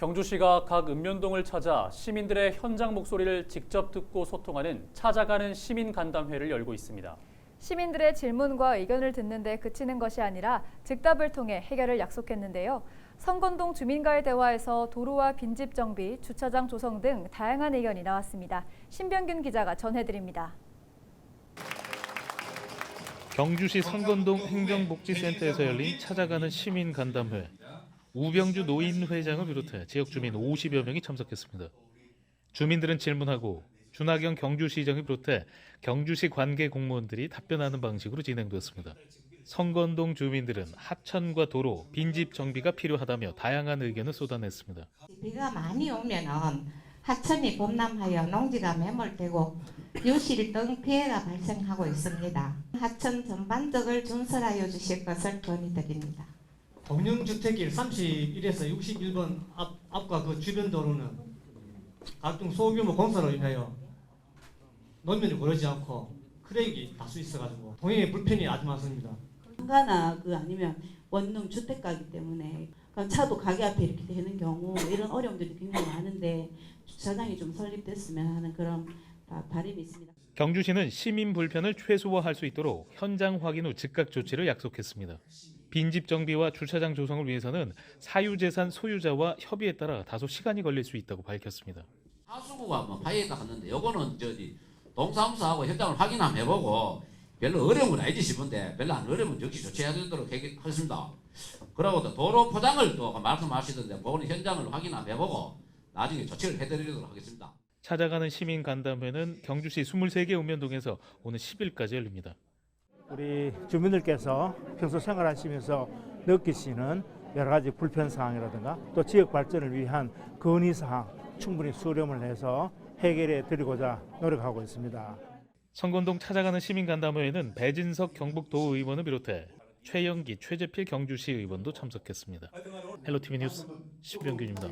경주시가 각 읍면동을 찾아 시민들의 현장 목소리를 직접 듣고 소통하는 찾아가는 시민 간담회를 열고 있습니다. 시민들의 질문과 의견을 듣는 데 그치는 것이 아니라 즉답을 통해 해결을 약속했는데요. 성건동 주민과의 대화에서 도로와 빈집 정비, 주차장 조성 등 다양한 의견이 나왔습니다. 신병균 기자가 전해드립니다. 경주시 성건동 행정복지센터에서 열린 찾아가는 시민 간담회. 우병주 노인회장을 비롯해 지역 주민 50여 명이 참석했습니다. 주민들은 질문하고 준하경 경주시장을 비롯해 경주시 관계 공무원들이 답변하는 방식으로 진행됐습니다. 성건동 주민들은 하천과 도로, 빈집 정비가 필요하다며 다양한 의견을 쏟아냈습니다. 비가 많이 오면은 하천이 범람하여 농지가 매몰되고 유실 등 피해가 발생하고 있습니다. 하천 전반적을 준설하여 주실 것을 건의드립니다. 공영주택길 31에서 61번 앞, 앞과 그 주변 도로는 각종 소규모 공사로 인하여 노면이 고르지 않고 크랙이 다수 있어가지고 동행에 불편이 아주 많습니다. 상가나 그 아니면 원룸 주택가기 때문에 그럼 차도 가게 앞에 이렇게 되는 경우 이런 어려움들이 굉장히 많은데 주차장이 좀 설립됐으면 하는 그런 바- 바람이 있습니다. 경주시는 시민 불편을 최소화할 수 있도록 현장 확인 후 즉각 조치를 약속했습니다. 빈집 정비와 주차장 조성을 위해서는 사유재산 소유자와 협의에 따라 다소 시간이 걸릴 수 있다고 밝혔습니다. 하수구가 뭐 파이에다 갔는데 요거는 저기 동사무소하고 현장을 확인 한번 해보고 별로 어려운 건 아니지 싶은데 별로 안 어려우면 역시 조치해야 되도록 하겠습니다. 그리고 또 도로 포장을 또 말씀하시던데 그거는 현장을 확인 한번 해보고 나중에 조치를 해드리도록 하겠습니다. 찾아가는 시민 간담회는 경주시 23개 읍면동에서 오는 10일까지 열립니다. 우리 주민들께서 평소 생활하시면서 느끼시는 여러 가지 불편 사항이라든가 또 지역 발전을 위한 건의 사항 충분히 수렴을 해서 해결해 드리고자 노력하고 있습니다. 성건동 찾아가는 시민 간담회에는 배진석 경북도 의원을 비롯해 최영기, 최재필 경주시 의원도 참석했습니다. 헬로티비 뉴스 신병균입니다.